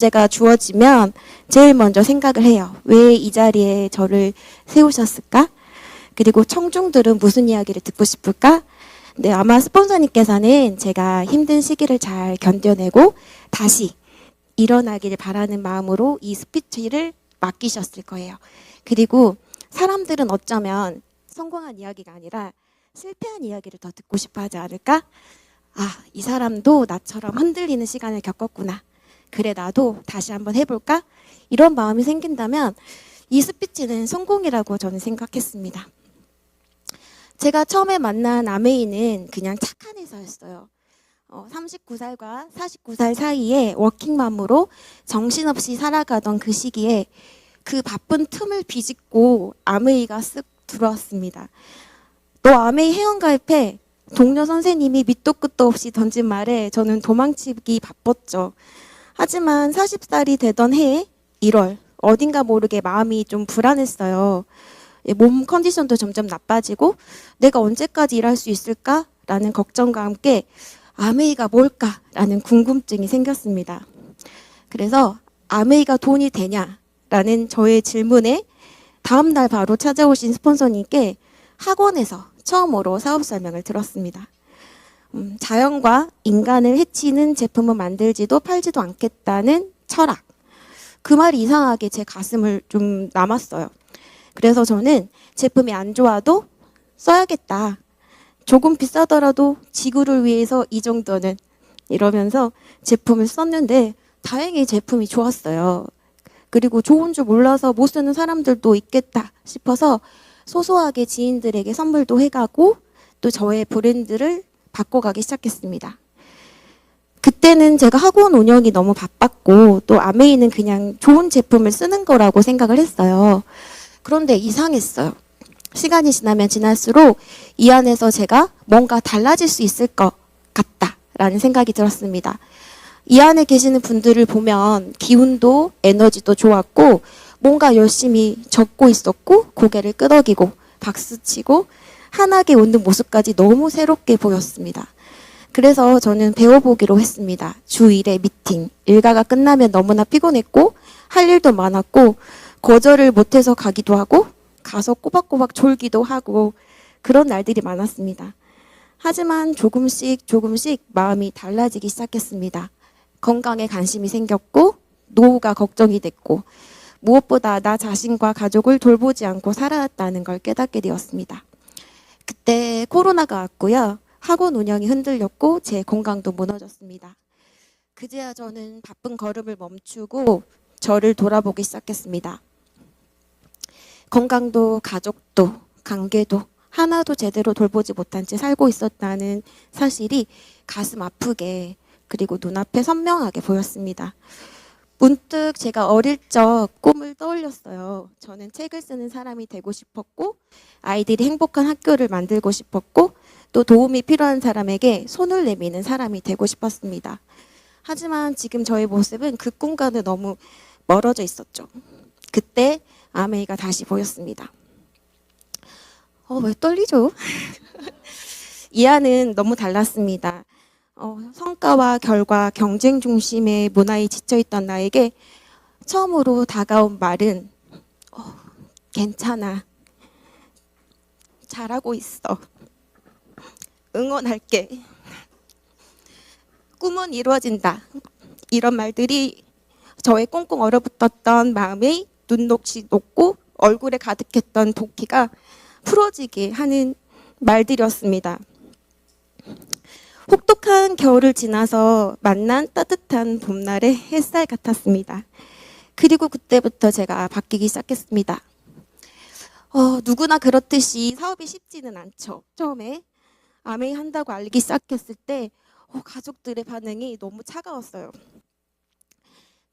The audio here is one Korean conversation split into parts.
제가 주어지면 제일 먼저 생각을 해요. 왜 이 자리에 저를 세우셨을까? 그리고 청중들은 무슨 이야기를 듣고 싶을까? 네, 아마 스폰서님께서는 제가 힘든 시기를 잘 견뎌내고 다시 일어나기를 바라는 마음으로 이 스피치를 맡기셨을 거예요. 그리고 사람들은 어쩌면 성공한 이야기가 아니라 실패한 이야기를 더 듣고 싶어 하지 않을까? 아, 이 사람도 나처럼 흔들리는 시간을 겪었구나. 그래, 나도 다시 한번 해볼까? 이런 마음이 생긴다면 이 스피치는 성공이라고 저는 생각했습니다. 제가 처음에 만난 아메이는 그냥 착한 회사였어요. 어, 39살과 49살 사이에 워킹맘으로 정신없이 살아가던 그 시기에 그 바쁜 틈을 비집고 아메이가 쓱 들어왔습니다. 너 아메이 회원가입해. 동료 선생님이 밑도 끝도 없이 던진 말에 저는 도망치기 바빴죠. 하지만 40살이 되던 해에 1월 어딘가 모르게 마음이 좀 불안했어요. 예, 몸 컨디션도 점점 나빠지고 내가 언제까지 일할 수 있을까라는 걱정과 함께 아메이가 뭘까라는 궁금증이 생겼습니다. 그래서 아메이가 돈이 되냐라는 저의 질문에 다음 날 바로 찾아오신 스폰서님께 학원에서 처음으로 사업 설명을 들었습니다. 음, 자연과 인간을 해치는 제품을 만들지도 팔지도 않겠다는 철학. 그 말이 이상하게 제 가슴을 좀 남았어요. 그래서 저는 제품이 안 좋아도 써야겠다. 조금 비싸더라도 지구를 위해서 이 정도는 이러면서 제품을 썼는데 다행히 제품이 좋았어요. 그리고 좋은 줄 몰라서 못 쓰는 사람들도 있겠다 싶어서 소소하게 지인들에게 선물도 해가고 또 저의 브랜드를 바꿔가기 시작했습니다. 그때는 제가 학원 운영이 너무 바빴고 또 아메이는 그냥 좋은 제품을 쓰는 거라고 생각을 했어요. 그런데 이상했어요. 시간이 지나면 지날수록 이 안에서 제가 뭔가 달라질 수 있을 것 같다라는 생각이 들었습니다. 이 안에 계시는 분들을 보면 기운도 에너지도 좋았고 뭔가 열심히 적고 있었고 고개를 끄덕이고 박수치고 환하게 웃는 모습까지 너무 새롭게 보였습니다. 그래서 저는 배워보기로 했습니다. 주 1회 미팅. 일가가 끝나면 너무나 피곤했고 할 일도 많았고 거절을 못해서 가기도 하고 가서 꼬박꼬박 졸기도 하고 그런 날들이 많았습니다. 하지만 조금씩 조금씩 마음이 달라지기 시작했습니다. 건강에 관심이 생겼고 노후가 걱정이 됐고 무엇보다 나 자신과 가족을 돌보지 않고 살아왔다는 걸 깨닫게 되었습니다. 그때 코로나가 왔고요. 학원 운영이 흔들렸고 제 건강도 무너졌습니다. 그제야 저는 바쁜 걸음을 멈추고 저를 돌아보기 시작했습니다. 건강도 가족도 관계도 하나도 제대로 돌보지 못한 채 살고 있었다는 사실이 가슴 아프게 그리고 눈앞에 선명하게 보였습니다. 문득 제가 어릴 적 꿈을 떠올렸어요. 저는 책을 쓰는 사람이 되고 싶었고, 아이들이 행복한 학교를 만들고 싶었고, 또 도움이 필요한 사람에게 손을 내미는 사람이 되고 싶었습니다. 하지만 지금 저의 모습은 그 꿈과는 너무 멀어져 있었죠. 그때 아메이가 다시 보였습니다. 어, 왜 떨리죠? 이 안은 너무 달랐습니다. 어, 성과와 결과, 경쟁 중심의 문화에 지쳐있던 나에게 처음으로 다가온 말은 어, 괜찮아. 잘하고 있어. 응원할게. 꿈은 이루어진다. 이런 말들이 저의 꽁꽁 얼어붙었던 마음의 눈녹이 녹고 얼굴에 가득했던 도끼가 풀어지게 하는 말들이었습니다. 혹독한 겨울을 지나서 만난 따뜻한 봄날의 햇살 같았습니다. 그리고 그때부터 제가 바뀌기 시작했습니다. 어, 누구나 그렇듯이 사업이 쉽지는 않죠. 처음에 아메이 한다고 알기 시작했을 때 어, 가족들의 반응이 너무 차가웠어요.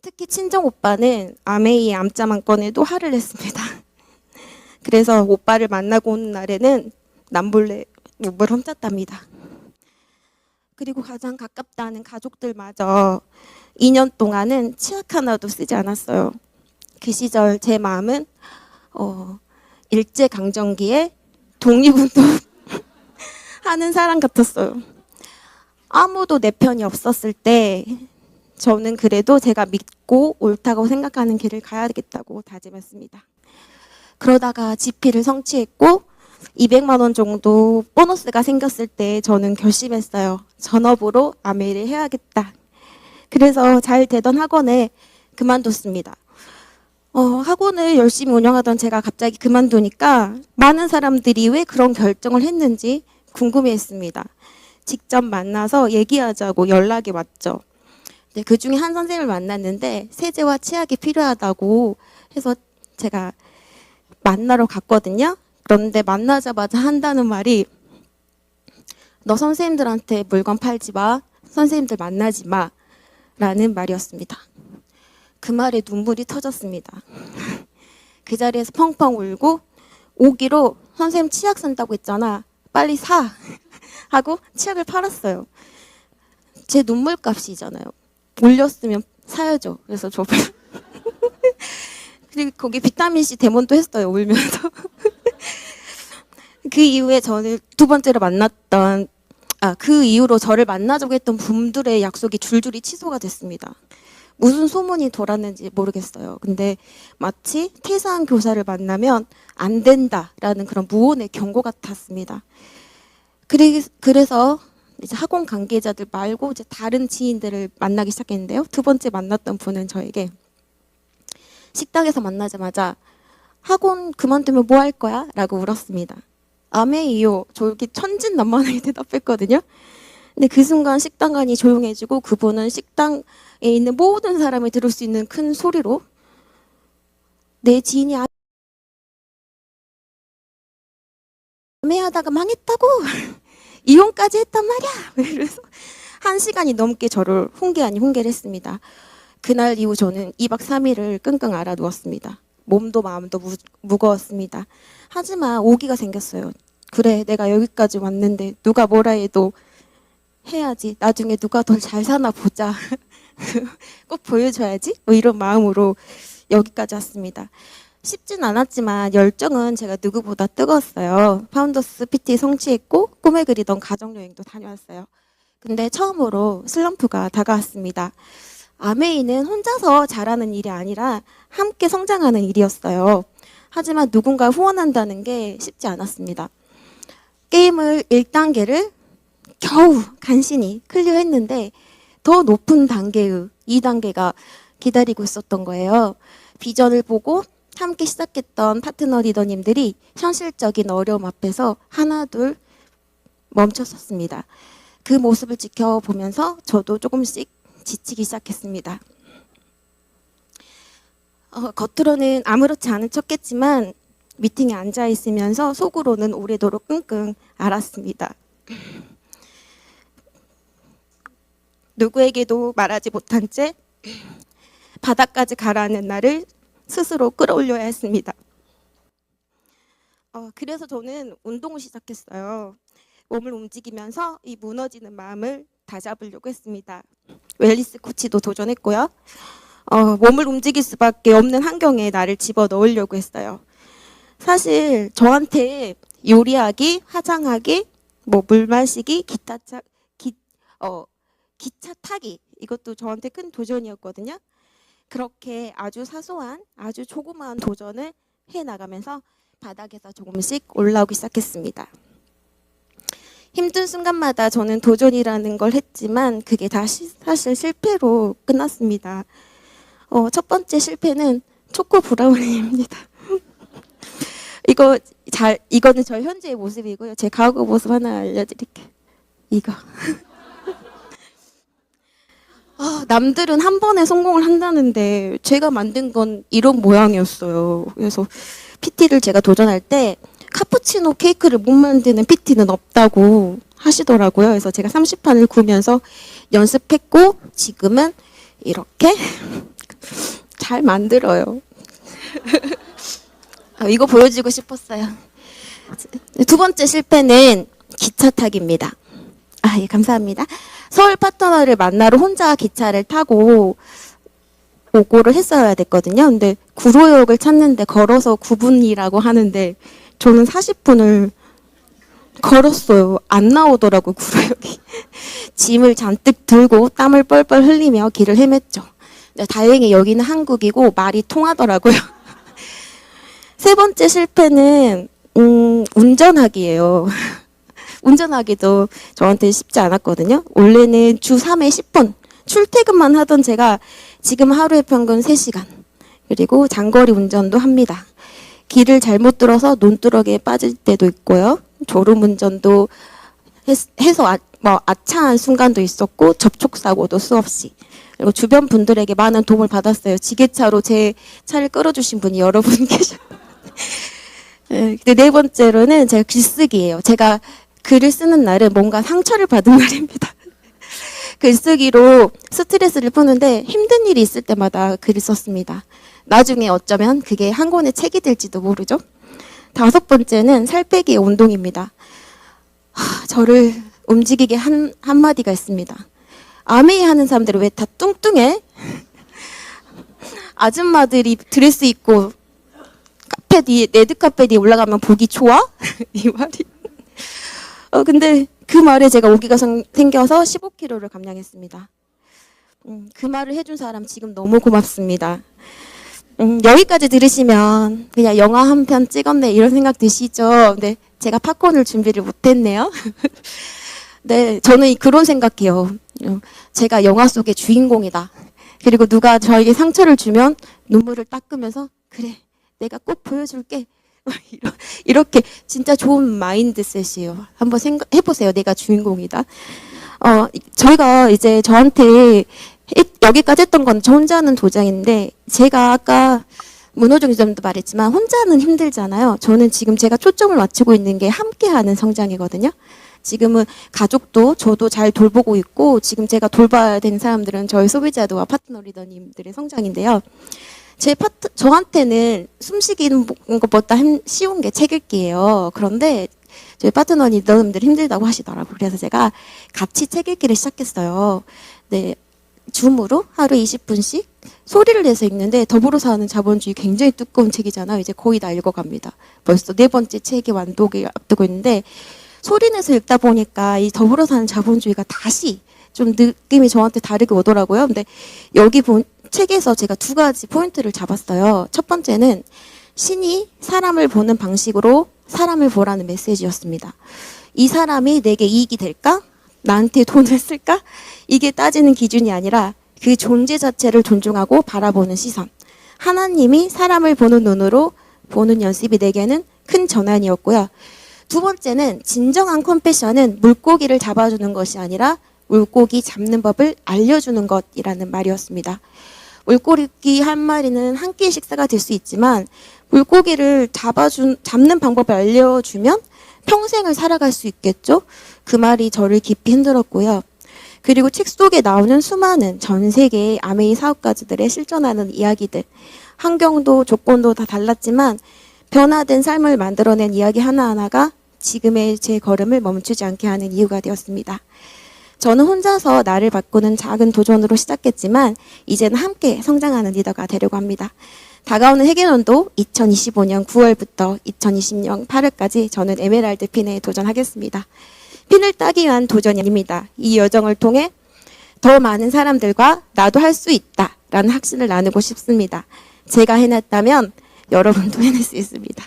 특히 친정 오빠는 아메이의 암자만 꺼내도 화를 냈습니다. 그래서 오빠를 만나고 온 날에는 남몰래 눈물 훔쳤답니다. 그리고 가장 가깝다는 가족들마저 2년 동안은 치약 하나도 쓰지 않았어요. 그 시절 제 마음은 어, 일제 강점기에 독립운동 하는 사람 같았어요. 아무도 내 편이 없었을 때 저는 그래도 제가 믿고 옳다고 생각하는 길을 가야겠다고 다짐했습니다. 그러다가 GP를 성취했고 200만 원 정도 보너스가 생겼을 때 저는 결심했어요. 전업으로 아메이를 해야겠다. 그래서 잘 되던 학원에 그만뒀습니다. 어, 학원을 열심히 운영하던 제가 갑자기 그만두니까 많은 사람들이 왜 그런 결정을 했는지 궁금해했습니다. 직접 만나서 얘기하자고 연락이 왔죠. 네, 그 중에 한 선생님을 만났는데 세제와 치약이 필요하다고 해서 제가 만나러 갔거든요. 그런데 만나자마자 한다는 말이 너 선생님들한테 물건 팔지 마. 선생님들 만나지 마. 라는 말이었습니다. 그 말에 눈물이 터졌습니다. 그 자리에서 펑펑 울고 오기로 선생님 치약 산다고 했잖아. 빨리 사. 하고 치약을 팔았어요. 제 눈물 값이잖아요. 올렸으면 사야죠. 그래서 저 그리고 거기 비타민 C 데몬도 했어요. 울면서. 그 이후에 저는 두 번째로 만났던 아, 그 이후로 저를 만나자고 했던 분들의 약속이 줄줄이 취소가 됐습니다. 무슨 소문이 돌았는지 모르겠어요. 근데 마치 퇴사한 교사를 만나면 안 된다라는 그런 무언의 경고 같았습니다. 그래, 그래서 이제 학원 관계자들 말고 이제 다른 지인들을 만나기 시작했는데요. 두 번째 만났던 분은 저에게 식당에서 만나자마자 학원 그만두면 뭐 할 거야? 라고 물었습니다. 아메이요. 저 이렇게 천진난만하게 대답했거든요. 근데 그 순간 식당관이 조용해지고 그분은 식당에 있는 모든 사람이 들을 수 있는 큰 소리로 내 지인이 아메하다가 망했다고 이혼까지 했단 말이야. 이래서 한 시간이 넘게 저를 훈계 아닌 훈계를 했습니다. 그날 이후 저는 2박 3일을 끙끙 앓아 누웠습니다. 몸도 마음도 무, 무거웠습니다. 하지만 오기가 생겼어요. 그래, 내가 여기까지 왔는데 누가 뭐라 해도 해야지. 나중에 누가 더 잘 사나 보자. 꼭 보여줘야지. 뭐 이런 마음으로 여기까지 왔습니다. 쉽진 않았지만 열정은 제가 누구보다 뜨거웠어요. 파운더스 PT 성취했고 꿈에 그리던 가정여행도 다녀왔어요. 근데 처음으로 슬럼프가 다가왔습니다. 아메이는 혼자서 잘하는 일이 아니라 함께 성장하는 일이었어요. 하지만 누군가 후원한다는 게 쉽지 않았습니다. 게임을 1단계를 겨우 간신히 클리어했는데 더 높은 단계의 2단계가 기다리고 있었던 거예요. 비전을 보고 함께 시작했던 파트너 리더님들이 현실적인 어려움 앞에서 하나 둘 멈췄었습니다. 그 모습을 지켜보면서 저도 조금씩 지치기 시작했습니다. 어, 겉으로는 아무렇지 않은 척했지만 미팅에 앉아 있으면서 속으로는 오래도록 끙끙 앓았습니다. 누구에게도 말하지 못한 채 바닥까지 가라앉는 나를 스스로 끌어올려야 했습니다. 어, 그래서 저는 운동을 시작했어요. 몸을 움직이면서 이 무너지는 마음을 다 잡으려고 했습니다. 웰리스 코치도 도전했고요. 어, 몸을 움직일 수밖에 없는 환경에 나를 집어 넣으려고 했어요. 사실 저한테 요리하기, 화장하기, 뭐 물 마시기, 기타 차, 기, 어, 기차 타기 이것도 저한테 큰 도전이었거든요. 그렇게 아주 사소한, 아주 조그마한 도전을 해 나가면서 바닥에서 조금씩 올라오기 시작했습니다. 힘든 순간마다 저는 도전이라는 걸 했지만 그게 다 시 사실 실패로 끝났습니다. 어, 첫 번째 실패는 초코 브라우니입니다. 이거 잘 이거는 저 현재의 모습이고요. 제 과거 모습 하나 알려드릴게요. 이거. 아, 남들은 한 번에 성공을 한다는데 제가 만든 건 이런 모양이었어요. 그래서 PT를 제가 도전할 때 카푸치노 케이크를 못 만드는 PT는 없다고 하시더라고요. 그래서 제가 30판을 구면서 연습했고 지금은 이렇게 잘 만들어요. 아, 이거 보여주고 싶었어요. 두 번째 실패는 기차 타기입니다. 아, 예, 감사합니다. 서울 파트너를 만나러 혼자 기차를 타고 오고를 했어야 됐거든요. 근데 구로역을 찾는데 걸어서 9분이라고 하는데 저는 40분을 걸었어요. 안 나오더라고 구로역이. 짐을 잔뜩 들고 땀을 뻘뻘 흘리며 길을 헤맸죠. 다행히 여기는 한국이고 말이 통하더라고요. 세 번째 실패는 음, 운전하기예요. 운전하기도 저한테 쉽지 않았거든요. 원래는 주 3회 10분 출퇴근만 하던 제가 지금 하루에 평균 3시간 그리고 장거리 운전도 합니다. 길을 잘못 들어서 논두렁에 빠질 때도 있고요. 졸음 운전도 했- 해서 아, 뭐 아차한 순간도 있었고 접촉 사고도 수없이 그리고 주변 분들에게 많은 도움을 받았어요. 지게차로 제 차를 끌어주신 분이 여러 분 계셔. 네, 네 번째로는 제가 글쓰기예요. 제가 글을 쓰는 날은 뭔가 상처를 받은 날입니다. 글쓰기로 스트레스를 푸는데 힘든 일이 있을 때마다 글을 썼습니다. 나중에 어쩌면 그게 한 권의 책이 될지도 모르죠. 다섯 번째는 살 빼기의 운동입니다. 하, 저를 움직이게 한 한마디가 있습니다. 아메이 하는 사람들은 왜 다 뚱뚱해? 아줌마들이 드레스 입고 카페 뒤에 레드 카페 뒤에 올라가면 보기 좋아? 이 말이. 어 근데 그 말에 제가 오기가 생- 생겨서 15kg를 감량했습니다. 음, 그 말을 해준 사람 지금 너무 고맙습니다. 음, 여기까지 들으시면 그냥 영화 한 편 찍었네 이런 생각 드시죠? 근데 제가 팝콘을 준비를 못했네요. 네, 저는 그런 생각해요. 어, 제가 영화 속의 주인공이다. 그리고 누가 저에게 상처를 주면 눈물을 닦으면서 그래, 내가 꼭 보여줄게. 이렇게 진짜 좋은 마인드셋이에요. 한번 생각 해보세요. 내가 주인공이다. 어, 저희가 이제 저한테 했- 여기까지 했던 건 저 혼자 하는 도장인데 제가 아까 문호중 기자님도 말했지만 혼자는 힘들잖아요. 저는 지금 제가 초점을 맞추고 있는 게 함께하는 성장이거든요. 지금은 가족도 저도 잘 돌보고 있고 지금 제가 돌봐야 되는 사람들은 저희 소비자들과 파트너 리더님들의 성장인데요. 제 파트 저한테는 숨쉬기는 것보다 힘- 쉬운 게 책 읽기예요. 그런데 저희 파트너 리더님들 힘들다고 하시더라고요. 그래서 제가 같이 책 읽기를 시작했어요. 네. 줌으로 하루 20분씩 소리를 내서 읽는데 더불어 사는 자본주의 굉장히 두꺼운 책이잖아요. 이제 거의 다 읽어갑니다. 벌써 네 번째 책의 완독을 앞두고 있는데 소리 내서 읽다 보니까 이 더불어 사는 자본주의가 다시 좀 느낌이 저한테 다르게 오더라고요. 근데 여기 본 책에서 제가 두 가지 포인트를 잡았어요. 첫 번째는 신이 사람을 보는 방식으로 사람을 보라는 메시지였습니다. 이 사람이 내게 이익이 될까? 나한테 돈을 쓸까? 이게 따지는 기준이 아니라 그 존재 자체를 존중하고 바라보는 시선. 하나님이 사람을 보는 눈으로 보는 연습이 내게는 큰 전환이었고요. 두 번째는 진정한 컴패션은 물고기를 잡아주는 것이 아니라 물고기 잡는 법을 알려주는 것이라는 말이었습니다. 물고기 한 마리는 한 끼의 식사가 될 수 있지만 물고기를 잡아준 잡는 방법을 알려주면 평생을 살아갈 수 있겠죠. 그 말이 저를 깊이 흔들었고요. 그리고 책 속에 나오는 수많은 전 세계의 아메이 사업가들의 실존하는 이야기들, 환경도 조건도 다 달랐지만 변화된 삶을 만들어낸 이야기 하나하나가 지금의 제 걸음을 멈추지 않게 하는 이유가 되었습니다. 저는 혼자서 나를 바꾸는 작은 도전으로 시작했지만 이제는 함께 성장하는 리더가 되려고 합니다. 다가오는 해계년도 2025년 9월부터 2020년 8월까지 저는 에메랄드 핀에 도전하겠습니다. 핀을 따기 위한 도전이 아닙니다. 이 여정을 통해 더 많은 사람들과 나도 할 수 있다라는 확신을 나누고 싶습니다. 제가 해냈다면 여러분도 해낼 수 있습니다.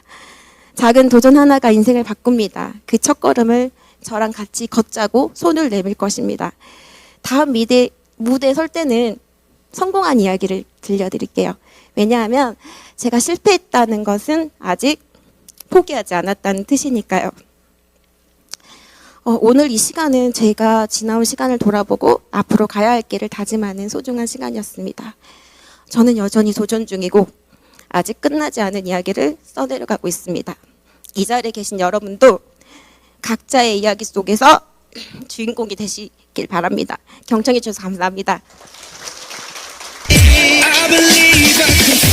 작은 도전 하나가 인생을 바꿉니다. 그 첫걸음을 저랑 같이 걷자고 손을 내밀 것입니다. 다음 미대, 무대에 설 때는 성공한 이야기를 들려드릴게요. 왜냐하면 제가 실패했다는 것은 아직 포기하지 않았다는 뜻이니까요. 어, 오늘 이 시간은 제가 지나온 시간을 돌아보고 앞으로 가야 할 길을 다짐하는 소중한 시간이었습니다. 저는 여전히 도전 중이고 아직 끝나지 않은 이야기를 써내려가고 있습니다. 이 자리에 계신 여러분도 각자의 이야기 속에서 주인공이 되시길 바랍니다. 경청해 주셔서 감사합니다. believe, I believe